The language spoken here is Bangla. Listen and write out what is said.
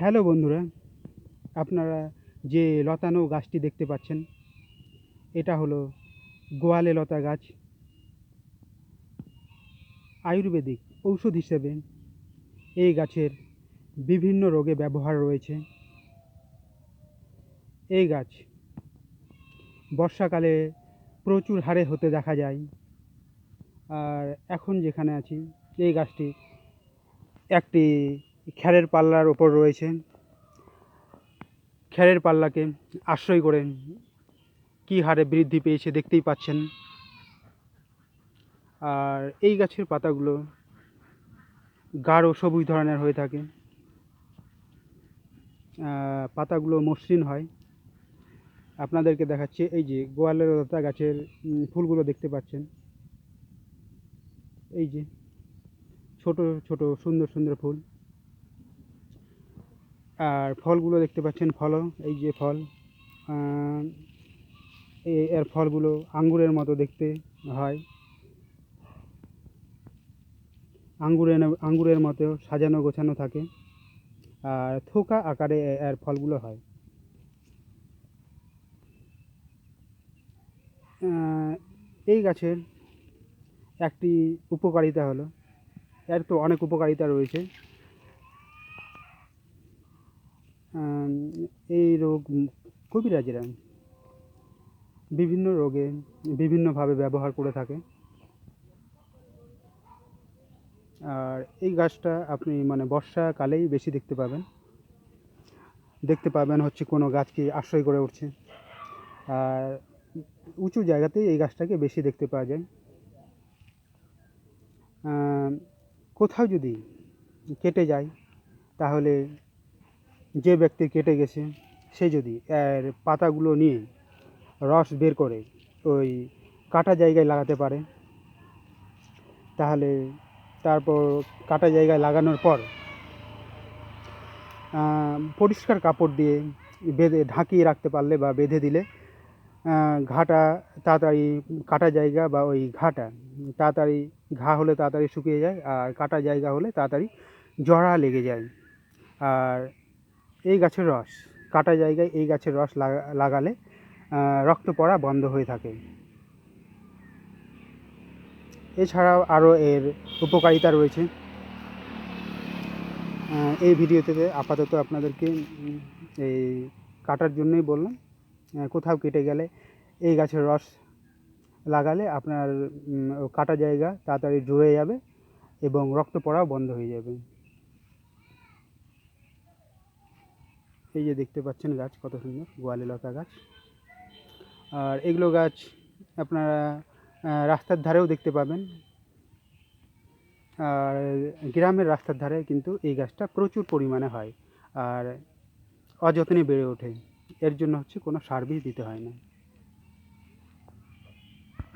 হ্যালো বন্ধুরা, আপনারা যে লতানো গাছটি দেখতে পাচ্ছেন, এটা হলো গোয়ালে লতা গাছ। আয়ুর্বেদিক ঔষধ হিসেবে এই গাছের বিভিন্ন রোগে ব্যবহার রয়েছে। এই গাছ বর্ষাকালে প্রচুর হারে হতে দেখা যায়। আর এখন যেখানে আছি, এই গাছটি একটি খ্যারের পাল্লার ওপর রয়েছে। খ্যারের পাল্লাকে আশ্রয় করে কী হারে বৃদ্ধি পেয়েছে দেখতেই পাচ্ছেন। আর এই গাছের পাতাগুলো গাঢ় সবুজ ধরনের হয়ে থাকে। পাতাগুলো মসৃণ হয়। আপনাদেরকে দেখাচ্ছি এই যে গোয়ালের লতা গাছের ফুলগুলো দেখতে পাচ্ছেন। এই যে ছোট ছোট সুন্দর সুন্দর ফুল। আর ফলগুলো দেখতে পাচ্ছেন ফলও এই যে ফল এর ফলগুলো আঙ্গুরের মতো দেখতে হয়। আঙ্গুরের আঙ্গুরের মতো সাজানো গোছানো থাকে আর থোকা আকারে এর ফলগুলো হয়। এই গাছের একটি উপকারিতা হলো, এর তো অনেক উপকারিতা রয়েছে। এই রোগ কবিরাজেরা বিভিন্ন রোগে বিভিন্নভাবে ব্যবহার করে থাকে। আর এই গাছটা আপনি মানে বর্ষাকালেই বেশি দেখতে পাবেন। দেখতে পাবেন হচ্ছে কোনো গাছকে আশ্রয় করে উঠছে। আর উঁচু জায়গাতেই এই গাছটাকে বেশি দেখতে পাওয়া যায়। কোথাও যদি কেটে যায়, তাহলে যে ব্যক্তি কেটে গেছে, সে যদি এর পাতাগুলো নিয়ে রস বের করে ওই কাটা জায়গায় লাগাতে পারে, তাহলে তারপর কাটা জায়গায় লাগানোর পর পরিষ্কার কাপড় দিয়ে বেঁধে ঢাকিয়ে রাখতে পারলে বা বেঁধে দিলে ঘাটা তাড়াতাড়ি কাটা জায়গা বা ওই ঘাটা তাড়াতাড়ি ঘা হলে তাড়াতাড়ি শুকিয়ে যায় আর কাটা জায়গা হলে তাড়াতাড়ি জড়া লেগে যায়। আর এই গাছের রস, কাটা জায়গায় এই গাছের রস লাগা- লাগালে রক্ত পড়া বন্ধ হয়ে থাকে। এছাড়াও আরও এর উপকারিতা রয়েছে। এই ভিডিওতে আপাতত আপনাদেরকে এই কাটার জন্যই বললাম কোথাও কেটে গেলে এই গাছের রস লাগালে আপনার কাটা জায়গা তাড়াতাড়ি জুড়ে যাবে এবং রক্ত পড়াও বন্ধ হয়ে যাবে। এই যে দেখতে পাচ্ছেন গাছ, কত সুন্দর, গোয়ালি লতা গাছ। আর এগুলো গাছ আপনারা রাস্তার ধারেও দেখতে পাবেন। আর গ্রামের রাস্তার ধারে কিন্তু এই গাছটা প্রচুর পরিমাণে হয়। আর অযত্নে বেড়ে ওঠে। এর জন্য হচ্ছে কোনো সার দিতে হয় না।